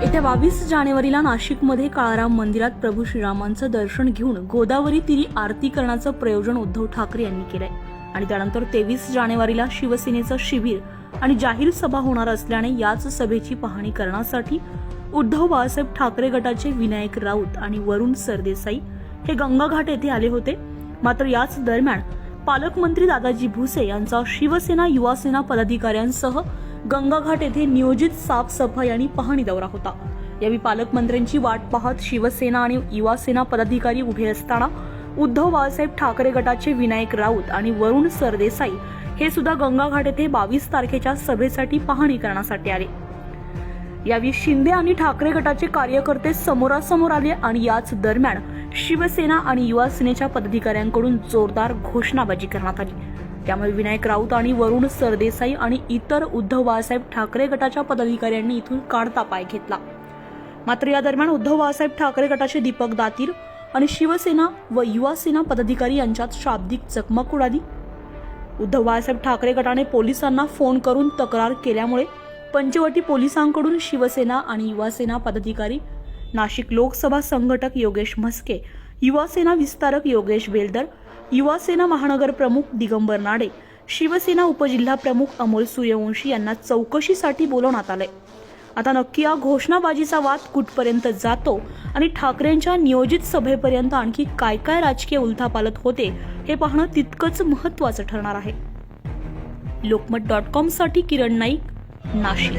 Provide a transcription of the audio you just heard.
येत्या बावीस जानेवारीला नाशिकमध्ये काळाराम मंदिरात प्रभू श्रीरामांचं दर्शन घेऊन गोदावरी तिरी आरती करण्याचं प्रयोजन उद्धव ठाकरे यांनी केलंय. आणि त्यानंतर तेवीस जानेवारीला शिवसेनेचं शिबिर आणि जाहीर सभा होणार असल्याने याच सभेची पाहणी करण्यासाठी उद्धव बाळासाहेब ठाकरे गटाचे विनायक राऊत आणि वरुण सरदेसाई हे गंगाघाट येथे आले होते. मात्र याच दरम्यान पालकमंत्री दादाजी भुसे यांचा शिवसेना युवासेना पदाधिकाऱ्यांसह गंगाघाट येथे नियोजित साफसफाई आणि पाहणी दौरा होता. यावेळी पालकमंत्र्यांची वाट पाहत शिवसेना आणि युवासेना पदाधिकारी उभे असताना उद्धव बाळासाहेब ठाकरे गटाचे विनायक राऊत आणि वरुण सरदेसाई हे सुद्धा गंगाघाट येथे बावीस तारखेच्या सभेसाठी पाहणी करण्यासाठी आले. यावेळी शिंदे आणि ठाकरे गटाचे कार्यकर्ते समोरासमोर आले आणि याच दरम्यान शिवसेना आणि युवा सेनेच्या पदाधिकाऱ्यांकडून जोरदार घोषणाबाजी करण्यात आली. त्यामुळे विनायक राऊत आणि वरुण सरदेसाई आणि इतर उद्धव बाळासाहेब ठाकरे गटाच्या पदाधिकाऱ्यांनी इथून काढता पाय घेतला. मात्र या दरम्यान उद्धव बाळासाहेब ठाकरे गटाचे दीपक दातीर आणि शिवसेना व युवा सेना पदाधिकारी यांच्यात शाब्दिक चकमक उडाली. उद्धव बाळासाहेब ठाकरे गटाने पोलिसांना फोन करून तक्रार केल्यामुळे पंचवटी पोलिसांकडून शिवसेना आणि युवासेना पदाधिकारी नाशिक लोकसभा संघटक योगेश म्हस्के युवासेना विस्तारक योगेश बेलदर युवासेना महानगर प्रमुख दिगंबर नाडे शिवसेना उपजिल्हा प्रमुख अमोल सूर्यवंशी यांना चौकशीसाठी बोलवण्यात आले आता नक्की या घोषणाबाजीचा वाद कुठपर्यंत जातो आणि ठाकरेंच्या नियोजित सभेपर्यंत आणखी काय काय राजकीय उलथापालत होते हे पाहणं तितकंच महत्वाचं ठरणार आहे. लोकमत डॉट कॉमसाठी किरण नाईक नाशिक.